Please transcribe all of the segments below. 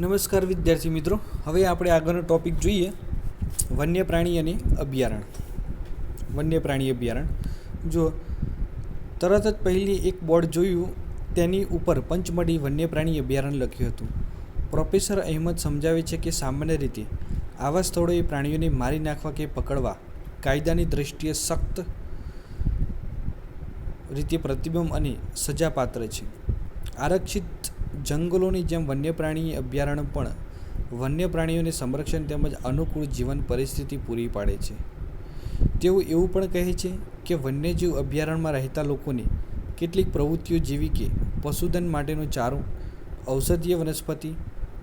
નમસ્કાર વિદ્યાર્થી મિત્રો. હવે આપણે આગળનો ટોપિક જોઈએ. વન્ય પ્રાણી અને અભયારણ્ય. વન્ય પ્રાણી અભયારણ્ય. જો તરત જ પહેલી એક બોર્ડ જોયું, તેની ઉપર પંચમઢી વન્ય પ્રાણી અભયારણ્ય લખ્યું હતું. પ્રોફેસર અહેમદ સમજાવે છે કે સામાન્ય રીતે આવા સ્થળોએ પ્રાણીઓને મારી નાખવા કે પકડવા કાયદાની દૃષ્ટિએ સખ્ત રીતે પ્રતિબંધ અને સજાપાત્ર છે. આરક્ષિત જંગલોની જેમ વન્ય પ્રાણી અભયારણ્ય પણ વન્ય પ્રાણીઓને સંરક્ષણ તેમજ અનુકૂળ જીવન પરિસ્થિતિ પૂરી પાડે છે. તેઓ એવું પણ કહે છે કે વન્યજીવ અભયારણ્યમાં રહેતા લોકોને કેટલીક પ્રવૃત્તિઓ જેવી કે પશુધન માટેનો ચારો, ઔષધીય વનસ્પતિ,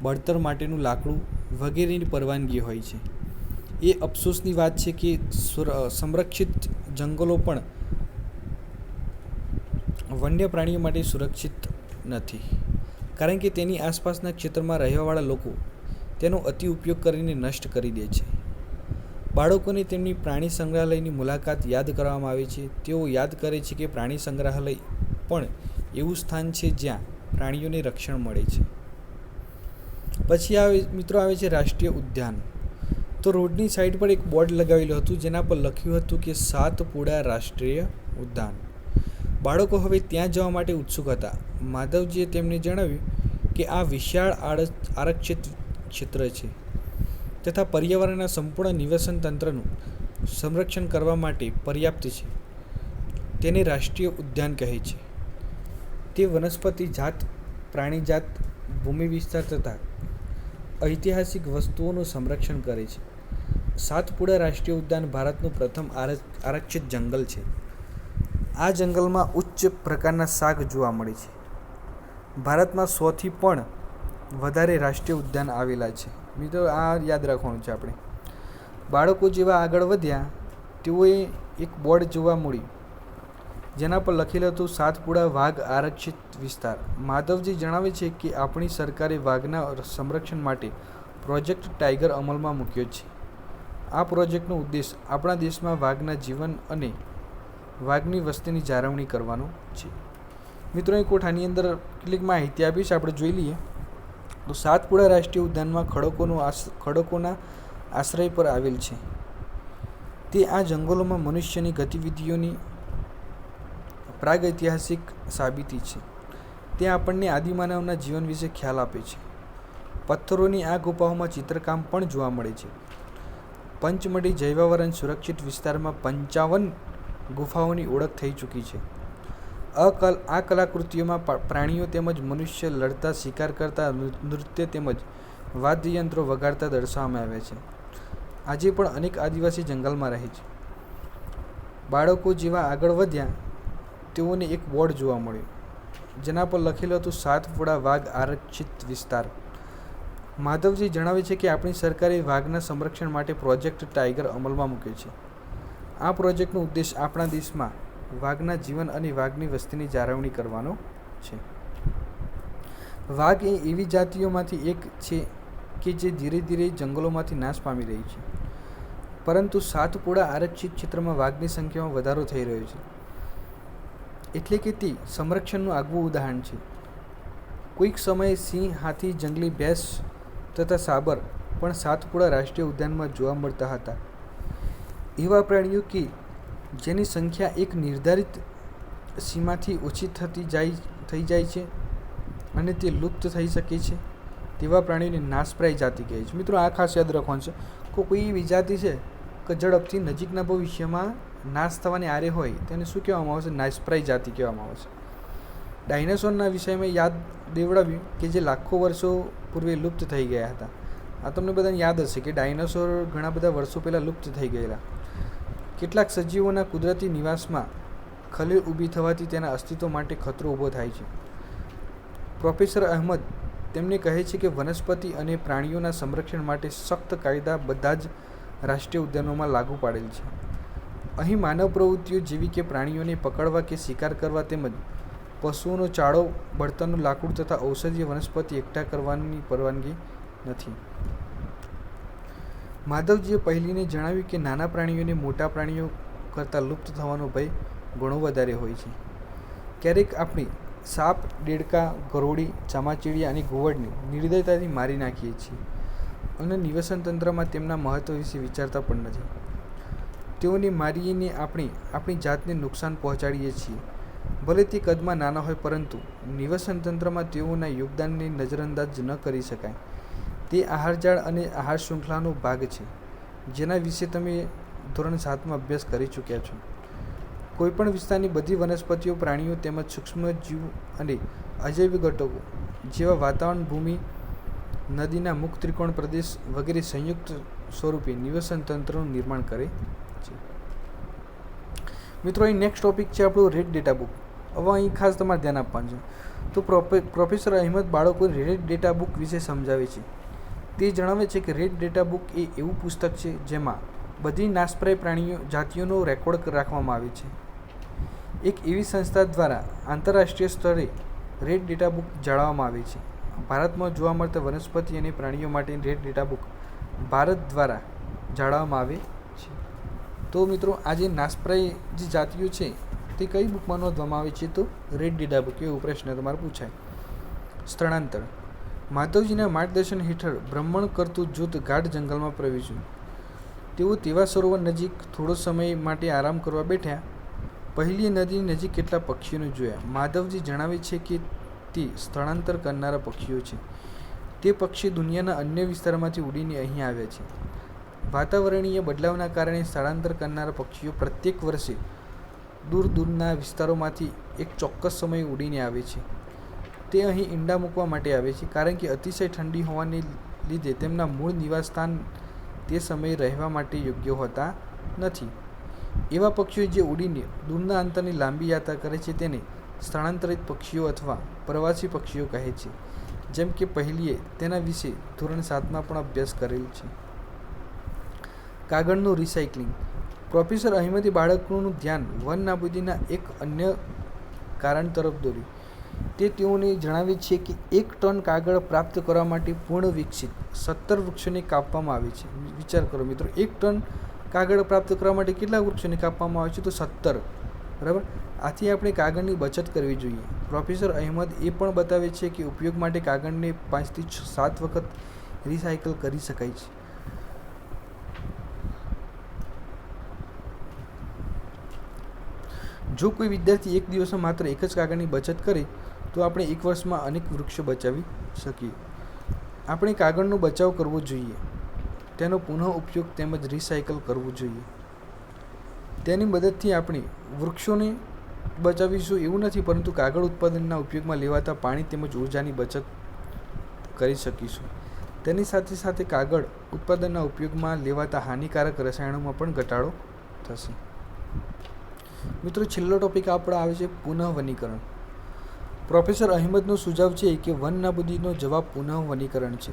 બળતર માટેનું લાકડું વગેરેની પરવાનગી હોય છે. એ અફસોસની વાત છે કે સુર- સંરક્ષિત જંગલો પણ વન્ય પ્રાણીઓ માટે સુરક્ષિત નથી. કારણ કે તેની આસપાસના ક્ષેત્રમાં રહેવાવાળા લોકો તેનો અતિ ઉપયોગ કરીને નષ્ટ કરી દે છે. બાળકોને તેમની પ્રાણી સંગ્રહાલયની મુલાકાત યાદ કરવામાં આવે છે. તેઓ યાદ કરે છે કે પ્રાણી સંગ્રહાલય પણ એવું સ્થાન છે જ્યાં પ્રાણીઓને રક્ષણ મળે છે. પછી આવે, મિત્રો આવે છે રાષ્ટ્રીય ઉદ્યાન. તો રોડની સાઈડ પર એક બોર્ડ લગાવેલું હતું, જેના પર લખ્યું હતું કે સાતપુડા રાષ્ટ્રીય ઉદ્યાન. બાળકો હવે ત્યાં જવા માટે ઉત્સુક હતા. માધવજીએ તેમને જણાવ્યું કે આ વિશાળ આર- આરક્ષિત ક્ષેત્ર છે તથા પર્યાવરણના સંપૂર્ણ નિવસન તંત્રનું સંરક્ષણ કરવા માટે પર્યાપ્ત છે. તેને રાષ્ટ્રીય ઉદ્યાન કહે છે. તે વનસ્પતિ જાત પ્રાણીજાત ભૂમિ વિસ્તાર તથા ઐતિહાસિક વસ્તુઓનું સંરક્ષણ કરે છે. સાતપુડા રાષ્ટ્રીય ઉદ્યાન ભારતનું પ્રથમ આર- આરક્ષિત જંગલ છે. આ જંગલમાં ઉચ્ચ પ્રકારના શાક જોવા મળે છે. ભારતમાં સોથી પણ વધારે રાષ્ટ્રીય ઉદ્યાન આવેલા છે. મિત્રો, આ યાદ રાખવાનું છે આપણે. બાળકો જેવા આગળ વધ્યા, તેઓએ એક બોર્ડ જોવા મળ્યું. જેના પર લખેલું હતું, સાતપુડા વાઘ આરક્ષિત વિસ્તાર. માધવજી જણાવે છે કે આપણી સરકારે વાઘના સંરક્ષણ માટે પ્રોજેક્ટ ટાઈગર અમલમાં મૂક્યો છે. આ પ્રોજેક્ટનો ઉદ્દેશ આપણા દેશમાં વાઘના જીવન અને વાઘની વસ્તીની જાળવણી કરવાનો છે. મિત્રો કોઠાની અંદર કેટલીક માહિતી આપીશ આપણે જોઈ લઈએ. તો સાતપુડા રાષ્ટ્રીય ઉદ્યાનમાં ખડકોનો ખડકોના આશ્રય પર આવેલ છે. તે આ જંગલોમાં મનુષ્યની ગતિવિધિઓની પ્રાગૈતિહાસિક સાબિતી છે. તે આપણને આદિમાનવના જીવન વિશે ખ્યાલ આપે છે. પથ્થરોની આ ગુફાઓમાં ચિત્રકામ પણ જોવા મળે છે. પંચમઢી જૈવાવરણ સુરક્ષિત વિસ્તારમાં પંચાવન ગુફાઓની ઓળખ થઈ ચૂકી છે. અકલ, આ કલાકૃતિઓમાં પ્રાણીઓ તેમજ મનુષ્ય લડતા, શિકાર કરતા નૃત્ય તેમજ વાદ્યયંત્રો વગાડતા દર્શાવવામાં આવ્યા છે. આજે પણ અનેક આદિવાસી જંગલમાં રહે છે. બાળકો જેવા આગળ વધ્યા, તેઓને એક બોર્ડ જોવા મળ્યું, જેના પર લખેલું હતું સાતપુડા વાઘ આરક્ષિત વિસ્તાર. માધવજી જણાવે છે કે આપણી સરકારે વાઘના સંરક્ષણ માટે પ્રોજેક્ટ ટાઈગર અમલમાં મૂક્યો છે. આ પ્રોજેક્ટનો ઉદ્દેશ આપણા દેશમાં વાઘના જીવન અને વાઘની વસ્તીની જાળવણી કરવાનો છે. વાઘ એ એવી જાતિઓમાંથી એક છે કે જે ધીરે ધીરે જંગલોમાંથી નાશ પામી રહી છે. પરંતુ સાતપુડા આરક્ષિત ક્ષેત્રમાં વાઘની સંખ્યામાં વધારો થઈ રહ્યો છે. એટલે કે તે સંરક્ષણનું આગવું ઉદાહરણ છે. કોઈક સમયે સિંહ, હાથી, જંગલી ભેંસ તથા સાબર પણ સાતપુડા રાષ્ટ્રીય ઉદ્યાનમાં જોવા મળતા હતા. એવા પ્રાણીઓ કે જેની સંખ્યા એક નિર્ધારિત સીમાથી ઓછી થતી જાય, થઈ જાય છે અને તે લુપ્ત થઈ શકે છે તેવા પ્રાણીઓને નાશપ્રાય જાતિ કહે છે. મિત્રો, આ ખાસ યાદ રાખવાનું છે કે કોઈ એવી જાતિ છે કે ઝડપથી નજીકના ભવિષ્યમાં નાશ થવાની આરે હોય તેને શું કહેવામાં આવશે નાશપ્રાય જાતિ કહેવામાં આવશે ડાયનાસોરના વિષયમાં યાદ દેવડાવ્યું કે જે લાખો વર્ષો પૂર્વે લુપ્ત થઈ ગયા હતા. આ તમને બધાને યાદ હશે કે ડાયનાસોર ઘણા બધા વર્ષો પહેલાં લુપ્ત થઈ ગયેલા. કેટલાક સજીવોના કુદરતી નિવાસમાં ખલેલ ઊભી થવાથી તેના અસ્તિત્વ માટે ખતરો ઊભો થાય છે. પ્રોફેસર અહમદ તેમને કહે છે કે વનસ્પતિ અને પ્રાણીઓના સંરક્ષણ માટે સખ્ત કાયદા બધા જ રાષ્ટ્રીય ઉદ્યાનોમાં લાગુ પાડેલ છે. અહીં માનવ પ્રવૃત્તિઓ જેવી કે પ્રાણીઓને પકડવા કે શિકાર કરવા તેમજ પશુઓનો ચાળો, બળતણનું લાકડું તથા ઔષધીય વનસ્પતિ એકઠા કરવાની પરવાનગી નથી. માધવજીએ પહેલીને જણાવ્યું કે નાના પ્રાણીઓને મોટા પ્રાણીઓ કરતાં લુપ્ત થવાનો ભય ઘણો વધારે હોય છે. ક્યારેક આપણી સાપ, દેડકા, ગરોળી, ચામાચીડિયા અને ઘુવડને નિર્દયતાથી મારી નાખીએ છીએ અને નિવસન તંત્રમાં તેમના મહત્વ વિશે વિચારતા પણ નથી. તેઓને મારીને આપણે આપણી જાતને નુકસાન પહોંચાડીએ છીએ. ભલે તે કદમાં નાના હોય પરંતુ નિવસન તંત્રમાં તેઓના યોગદાનને નજરઅંદાજ ન કરી શકાય. તે આહારજાળ અને આહાર શૃંખલાનો ભાગ છે, જેના વિશે તમે ધોરણ સાતમાં અભ્યાસ કરી ચૂક્યા છો. કોઈપણ વિસ્તારની બધી વનસ્પતિઓ, પ્રાણીઓ તેમજ સૂક્ષ્મજીવ અને અજૈવ ઘટકો જેવા વાતાવરણ, ભૂમિ, નદીના મુખ ત્રિકોણ પ્રદેશ વગેરે સંયુક્ત સ્વરૂપે નિવસન તંત્રનું નિર્માણ કરે છે. મિત્રો, અહીં નેક્સ્ટ ટોપિક છે આપણું રેડ ડેટા બુક હવે અહીં ખાસ તમારે ધ્યાન આપવાનું છે. તો પ્રોફેસર અહેમદ બાળકોને રેડ ડેટા બુક વિશે સમજાવે છે. તે જણાવે છે કે રેડ ડેટા બુક એ એવું પુસ્તક છે જેમાં બધી નાશપ્રાય પ્રાણીઓ, જાતિઓનો રેકોર્ડ રાખવામાં આવે છે. એક એવી સંસ્થા દ્વારા આંતરરાષ્ટ્રીય સ્તરે રેડ ડેટા બુક જાળવવામાં આવે છે. ભારતમાં જોવા મળતા વનસ્પતિ અને પ્રાણીઓ માટેની રેડ ડેટા બુક ભારત દ્વારા જાળવવામાં આવે છે. તો મિત્રો, આ જે નાશપ્રાય જે જાતિઓ છે, તે કઈ બુકમાં નોંધવામાં આવે છે? તો રેડ ડેટા બુક, એવો પ્રશ્ન તમારે પૂછાય. સ્થળાંતર. માધવજીના માર્ગદર્શન હેઠળ ભ્રમણ કરતું જૂથ ગાઢ જંગલમાં પ્રવેશ્યું. તેઓ તેવા સરોવર નજીક થોડો સમય માટે આરામ કરવા બેઠ્યા. પહેલી નદીની નજીક કેટલા પક્ષીઓને જોયા. માધવજી જણાવે છે કે તે સ્થળાંતર કરનારા પક્ષીઓ છે. તે પક્ષી દુનિયાના અન્ય વિસ્તારમાંથી ઉડીને અહીં આવ્યા છે. વાતાવરણીય બદલાવના કારણે સ્થળાંતર કરનારા પક્ષીઓ પ્રત્યેક વર્ષે દૂર દૂરના વિસ્તારોમાંથી એક ચોક્કસ સમયે ઉડીને આવે છે. તે અહીં ઈંડા મૂકવા માટે આવે છે, કારણ કે અતિશય ઠંડી હોવાને લીધે તેમના મૂળ નિવાસસ્થાન તે સમયે રહેવા માટે યોગ્ય હોતા નથી. એવા પક્ષીઓ જે ઉડીને દૂરના અંતરની લાંબી યાત્રા કરે છે તેને સ્થળાંતરિત પક્ષીઓ અથવા પ્રવાસી પક્ષીઓ કહે છે, જેમ કે પહેલીએ તેના વિશે ધોરણ સાતમાં પણ અભ્યાસ કરેલ છે. કાગળનું રિસાયકલિંગ. પ્રોફેસર અહેમદે બાળકનું ધ્યાન વન નાબૂદીના એક અન્ય કારણ તરફ દોર્યું. તે તેઓને જણાવે છે કે એક ટન કાગળ પ્રાપ્ત કરવા માટે પૂર્ણ વિકસિત સત્તર વૃક્ષોને કાપવામાં આવે છે. વિચાર કરો મિત્રો, એક ટન કાગળ પ્રાપ્ત કરવા માટે કેટલા વૃક્ષોને કાપવામાં આવે છે? તો સત્તર. બરાબર? આથી આપણે કાગળની બચત કરવી જોઈએ. પ્રોફેસર અહેમદ એ પણ બતાવે છે કે ઉપયોગ માટે કાગળને પાંચથી સાત વખત રિસાયકલ કરી શકાય છે. જો કોઈ વિદ્યાર્થી એક દિવસમાં માત્ર એક જ કાગળની બચત કરે તો આપણે એક વર્ષમાં અનેક વૃક્ષો બચાવી શકીએ. આપણે કાગળનો બચાવ કરવો જોઈએ. તેનો પુનઃ ઉપયોગ તેમજ રિસાયકલ કરવું જોઈએ. તેની મદદથી આપણે વૃક્ષોને બચાવીશું એવું નથી, પરંતુ કાગળ ઉત્પાદનના ઉપયોગમાં લેવાતા પાણી તેમજ ઉર્જાની બચત કરી શકીશું. તેની સાથે સાથે કાગળ ઉત્પાદનના ઉપયોગમાં લેવાતા હાનિકારક રસાયણોમાં પણ ઘટાડો થશે. મિત્રો, છેલ્લો ટોપિક આપણો આવે છે પુનઃવનીકરણ. પ્રોફેસર અહેમદનો સુઝાવ છે કે વન નાબૂદીનો જવાબ પુનઃવનીકરણ છે.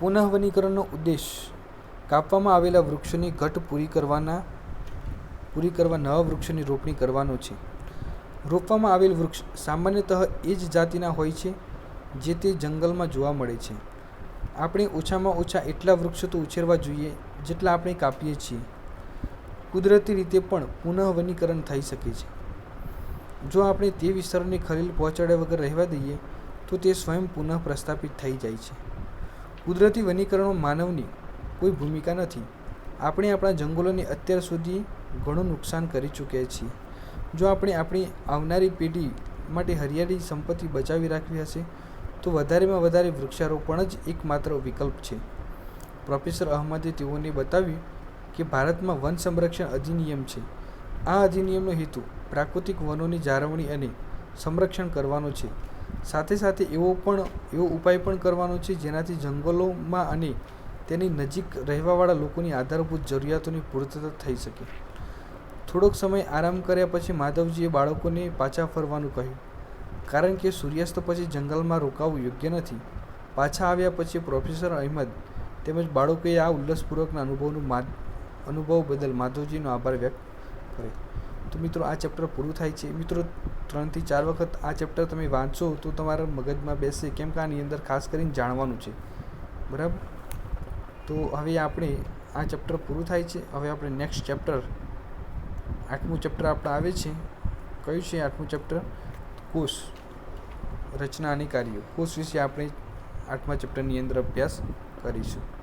પુનઃવનીકરણનો ઉદ્દેશ કાપવામાં આવેલા વૃક્ષોની ઘટ પૂરી કરવાના, પૂરી કરવા નવા વૃક્ષોની રોપણી કરવાનો છે. રોપવામાં આવેલ વૃક્ષ સામાન્યતઃ એ જ જાતિના હોય છે જે તે જંગલમાં જોવા મળે છે. આપણે ઓછામાં ઓછા એટલા વૃક્ષો તો ઉછેરવા જોઈએ જેટલા આપણે કાપીએ છીએ. કુદરતી રીતે પણ પુનઃવનીકરણ થઈ શકે છે. જો આપણે તે વિસ્તારોની ખલેલ પહોંચાડ્યા વગર રહેવા દઈએ, તો તે સ્વયં પુનઃ પ્રસ્થાપિત થઈ જાય છે. કુદરતી વનીકરણમાં માનવની કોઈ ભૂમિકા નથી. આપણે આપણા જંગલોને અત્યાર સુધી ઘણું નુકસાન કરી ચૂક્યા છીએ. જો આપણે આપણી આવનારી પેઢી માટે હરિયાળી સંપત્તિ બચાવી રાખવી હશે, તો વધારેમાં વધારે વૃક્ષારોપણ જ એકમાત્ર વિકલ્પ છે. પ્રોફેસર અહમદે તેઓને બતાવ્યું કે ભારતમાં વન સંરક્ષણ અધિનિયમ છે. આ અધિનિયમનો હેતુ પ્રાકૃતિક વનોની જાળવણી અને સંરક્ષણ કરવાનો છે. સાથે સાથે એવો પણ, એવો ઉપાય પણ કરવાનો છે જેનાથી જંગલોમાં અને તેની નજીક રહેવાવાળા લોકોની આધારભૂત જરૂરિયાતોની પૂર્તતા થઈ શકે. થોડોક સમય આરામ કર્યા પછી માધવજીએ બાળકોને પાછા ફરવાનું કહ્યું. કારણ કે સૂર્યાસ્ત પછી જંગલમાં રોકાવું યોગ્ય નથી. પાછા આવ્યા પછી પ્રોફેસર અહેમદ તેમજ બાળકોએ આ ઉલ્લાસપૂર્વકના અનુભવનું અનુભવ બદલ માધવજીનો આભાર વ્યક્ત કરે. તો મિત્રો, આ ચેપ્ટર પૂરું થાય છે. મિત્રો, ત્રણથી ચાર વખત આ ચેપ્ટર તમે વાંચો તો તમારા મગજમાં બેસશે કેમ કે આની અંદર ખાસ કરીને જાણવાનું છે. બરાબર? તો હવે આપણે આ ચેપ્ટર પૂરું થાય છે. હવે આપણે નેક્સ્ટ ચેપ્ટર આઠમું ચેપ્ટર આપણે આવે છે. કયું છે આઠમું ચેપ્ટર કોષ રચના અને કાર્યો. કોષ વિશે આપણે આઠમા ચેપ્ટરની અંદર અભ્યાસ કરીશું.